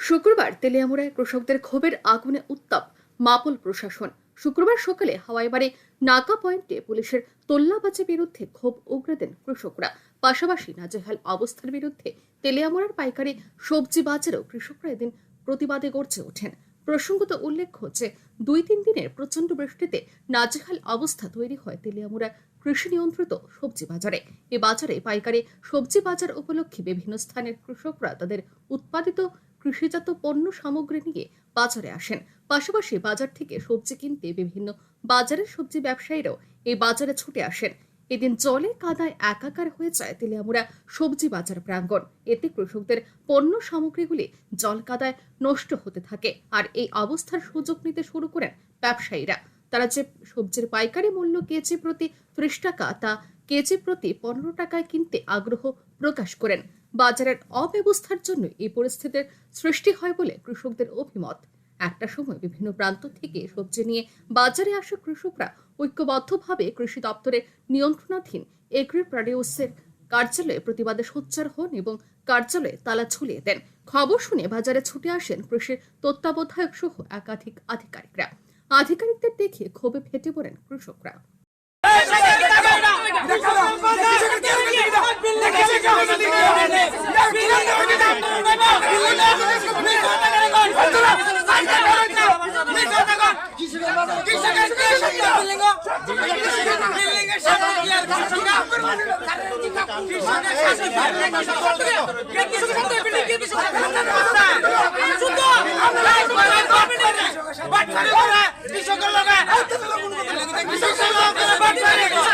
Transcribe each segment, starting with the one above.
শুক্রবার তেলিয়ামুড়ায় কৃষকদের ক্ষোভের আগুনে উত্তাপ, মাপল প্রশাসন। শুক্রবার সকালে হাওয়াইবাড়ি নাকা পয়েন্টে পুলিশের তোল্লাবাজের বিরুদ্ধে ক্ষোভ উগরে দেন কৃষকরা। পাশাপাশি নাজেহাল অবস্থার বিরুদ্ধে তেলিয়ামুড়ার পাইকারি সবজি বাজারেও কৃষকরা এদিন প্রতিবাদে গর্জে ওঠেন। প্রসঙ্গত উল্লেখ্য যে, দুই তিন দিনের প্রচণ্ড বৃষ্টিতে নাজেহাল অবস্থা তৈরি হয় তেলিয়ামুড়া কৃষি নিয়ন্ত্রিত সবজি বাজারে। এ বাজারে পাইকারি সবজি বাজার উপলক্ষে বিভিন্ন স্থানের কৃষকরা তাদের উৎপাদিত কৃষিজাত পণ্য সামগ্রী নিয়ে বাজারে আসেন। পাশাপাশি বাজার থেকে সবজি কিনতে বিভিন্ন বাজারের সবজি ব্যবসায়ীরাও এই বাজারে ছুটে আসেন। এদিন জলে কাদায় একাকার হয়ে যায় তেলিয়ামুড়া সবজি বাজার প্রাঙ্গণ। এতে কৃষকদের পণ্য সামগ্রীগুলি জল কাদায় নষ্ট হতে থাকে আর এই অবস্থার সুযোগ নিতে শুরু করেন ব্যবসায়ীরা। তারা যে সবজির পাইকারি মূল্য কেজি প্রতি ত্রিশ টাকা তা কেজি প্রতি পনেরো টাকায় কিনতে আগ্রহ প্রকাশ করেন। বাজারের অব্যবস্থার জন্য এই পরিস্থিতির সৃষ্টি হয় বলে কৃষকদের অভিমত একটা সময় বিভিন্ন প্রান্ত থেকে সবজি নিয়ে বাজারে আসা কৃষকরা ঐক্যবদ্ধভাবে কৃষি দপ্তরের নিয়ন্ত্রণাধীন এগ্রি প্রডিউসের কার্যালয়ে প্রতিবাদে সোচ্চার হন এবং কার্যালয়ে তালা ঝুলিয়ে দেন খবর শুনে বাজারে ছুটে আসেন কৃষির তত্ত্বাবধায়ক সহ একাধিক আধিকারিকরা আধিকারিকদের দেখে ক্ষোভে ফেটে পড়েন কৃষকরা কৃষকের লোক কৃষকের লোক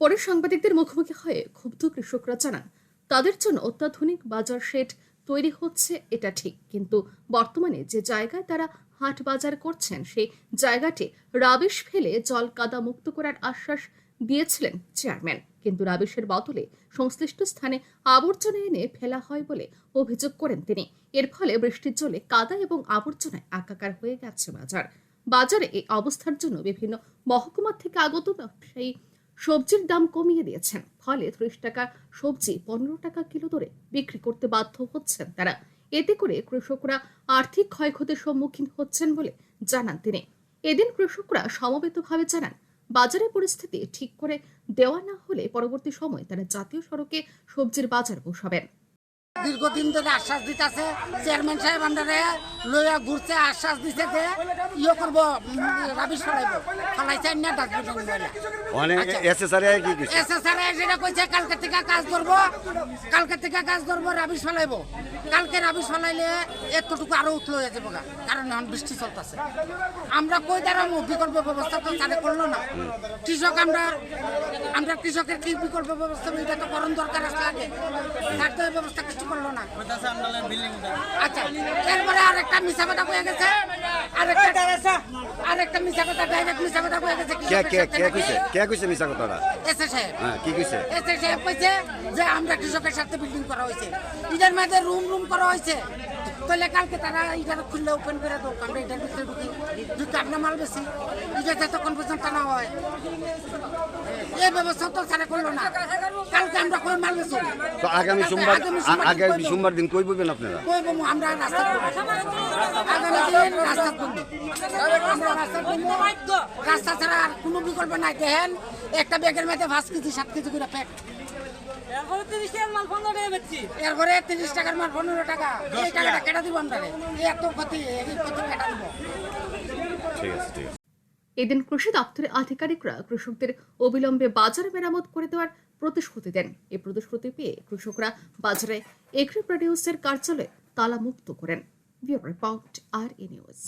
পরে সাংবাদিকদের মুখোমুখি হয়ে ক্ষুব্ধ কৃষকরা জানান, তাদের জন্য অত্যাধুনিক বাজার শেড তৈরি হচ্ছে, এটা ঠিক। কিন্তু বর্তমানে যে জায়গায় তারা হাট বাজার করছেন, সেই জায়গাটি রাবিশ ফেলে জল কাদা মুক্ত করার আশ্বাস দিয়েছিলেন চেয়ারম্যান। কিন্তু রাবিশের বদলে সংশ্লিষ্ট স্থানে আবর্জনা এনে ফেলা হয় বলে অভিযোগ করেন তিনি। এর ফলে বৃষ্টির জলে কাদা এবং আবর্জনায় একাকার হয়ে গেছে বাজার। বাজারে এই অবস্থার জন্য বিভিন্ন মহকুমা থেকে আগত ব্যবসায়ী সবজির দাম কমিয়ে দিয়েছেন। ফলে ত্রিশ টাকা সবজি, পনেরো টাকা কিলো দরে বিক্রি করতে বাধ্য হচ্ছেন তারা। এতে করে কৃষকরা আর্থিক ক্ষয়ক্ষতির সম্মুখীন হচ্ছেন বলে জানান তিনি। এদিন কৃষকরা সমবেতভাবে জানান বাজারের পরিস্থিতি ঠিক করে দেওয়া না হলে পরবর্তী সময় তারা জাতীয় সড়কে সবজির বাজার বসাবেন। দীর্ঘদিন ধরে আশ্বাস দিতেছে চেয়ারম্যান সাহেব আন্ডারে লইয়া ঘুরছে আশ্বাস দিছে যে ইয়ে করব রাবিশ ফলাইব। ফলাইছে না ডাস্টবিন অনেক আচ্ছা। এসএসআর কি এসএসআর যেটা কইছে কালকে থেকে কাজ করব কালকে থেকে কাজ করব রাবিশ ফলাইব। কালকে রাবিশ ফলাইলে এতটুকু আরও উঠল হয়ে যাব। কারণ এখন বৃষ্টি চলতেছে। আমরা কই দাঁড়াবো বিকল্প ব্যবস্থা তো তারা করল না। কৃষক আমরা আমরা কৃষকের কি বিকল্প ব্যবস্থা? এটা তো করণ দরকার আছে আগে। তার তো এই ব্যবস্থা কিছু করল না। আচ্ছা এরপরে আরেকটা মিশা কথা কয়ে গেছে। আরেকটা আরেকটা মিশা কথা ডাইরেক্ট মিশা কথা কয়ে গেছে কে কে কে কইছে? কে কইছে মিছা কথাটা? এসে সাহেব হ্যাঁ কি কইছে? এসে সাহেব কইছে যে আমরা কৃষকের সাথে বিল্ডিং করা হয়েছে। ইটার মধ্যে রুম রুম করা হয়েছে। তাহলে কালকে তারা ইটার খুললে ওপেন করে দেবো আমরা ইটার ভিতরে ঢুকি ঢুকে আপনার মাল বেশি। ইটা যতক্ষণ পর্যন্ত না হয়। এই ব্যবস্থা তো তারা করল না। কালকে আমরা কই মাল বেশি তো আগামী সোমবার আগামী সোমবার দিন কই বলবেন আপনারা? কই বমু আমরা রাস্তা আগামী দিন রাস্তা করব আমরা রাস্তা করব রাস্তা ছাড়া আর কোনো বিকল্প নাই। দেখেন একটা ব্যাগের মধ্যে পাঁচ কেজি সাত কেজি করে প্যাক এরপরে তিরিশ টাকার মাল পনেরো টাকা বেচছি। এরপরে তিরিশ টাকার মাল পনেরো টাকা। এই টাকাটা কেটে দিব আমরা এত ক্ষতি এই দিব। ঠিক আছে ঠিক আছে। এদিন কৃষি দপ্তরের আধিকারিকরা কৃষকদের অবিলম্বে বাজার মেরামত করে দেওয়ার প্রতিশ্রুতি দেন। এই প্রতিশ্রুতি পেয়ে কৃষকরা বাজারে এগ্রি প্রডিউসের কার্যালয়ে তালামুক্ত করেন। ব্যুরো রিপোর্ট আর ই নিউজ।